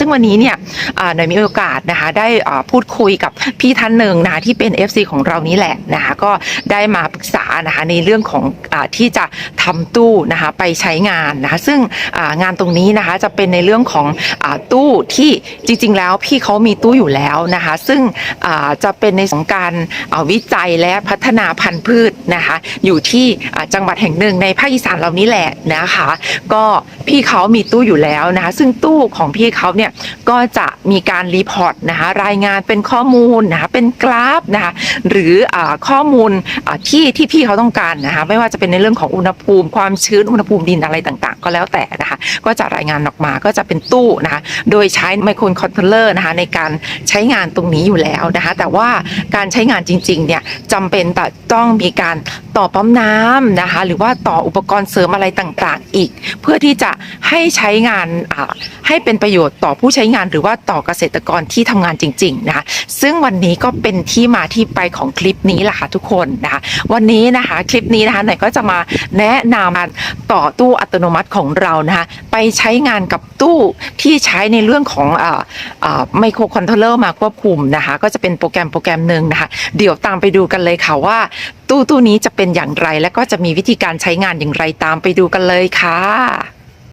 ซึ่งวันนี้เนี่ยหน่อยมีโอกาสนะคะได้พูดคุยกับพี่ท่านหนึ่งนะคะที่เป็น FC ของเรานี่แหละนะคะก็ได้มาปรึกษานะคะในเรื่องของอที่จะทำตู้นะคะไปใช้งานนะคะซึ่งงานตรงนี้นะคะจะเป็นในเรื่องของอตู้ที่จริง ๆ แล้วพี่เขามีตู้อยู่แล้วนะคะซึ่งจะเป็นในของการาวิจัยและพัฒนาพันธุ์พืชนะคะอยู่ที่จังหวัดแห่งหนึ่งในภาคอีสานเรานี่แหละนะคะก็พี่เขามีตู้อยู่แล้วนะคะซึ่งตู้ของพี่เขาเนี่ยก็จะมีการรีพอร์ตนะคะรายงานเป็นข้อมูลนะคะเป็นกราฟนะคะหรืออข้อมูลที่ที่พี่เขาต้องการนะคะไม่ว่าจะเป็นในเรื่องของอุณหภูมิ ความชื้นอุณหภูมิดินอะไรต่างๆ ก็แล้วแต่นะคะก็จะรายงานออกมาก็จะเป็นตู้นะคะโดยใช้ไมโครคอนโทรลเลอร์นะคะในการใช้งานตรงนี้อยู่แล้วนะคะแต่ว่าการใช้งานจริงๆเนี่ยจำเป็นแต่ต้องมีการต่อปั๊มน้ำนะคะ หรือว่าต่ออุปกรณ์เสริมอะไรต่างๆ อีก เพื่อที่จะให้ใช้งานอ่าให้เป็นประโยชน์ต่อผู้ใช้งานหรือว่าต่อเกษตรกรที่ทำงานจริง ๆ นะคะ ซึ่งวันนี้ก็เป็นที่มาที่ไปของคลิปนี้แหละค่ะทุกคนนะคะวันนี้นะคะคลิปนี้นะคะไหนก็จะมาแนะนำกาต่อตู้อัตโนมัติของเรานะคะไปใช้งานกับตู้ที่ใช้ในเรื่องของไมโครคอนโทรลเลอร์มาควบคุมนะคะ ก็จะเป็นโปรแกรมโปรแกรมหนึ่งนะคะ เดี๋ยวตามไปดูกันเลยค่ะว่า ตู้ตู้นี้จะเป็นอย่างไร และก็จะมีวิธีการใช้งานอย่างไรตามไปดูกันเลยค่ะ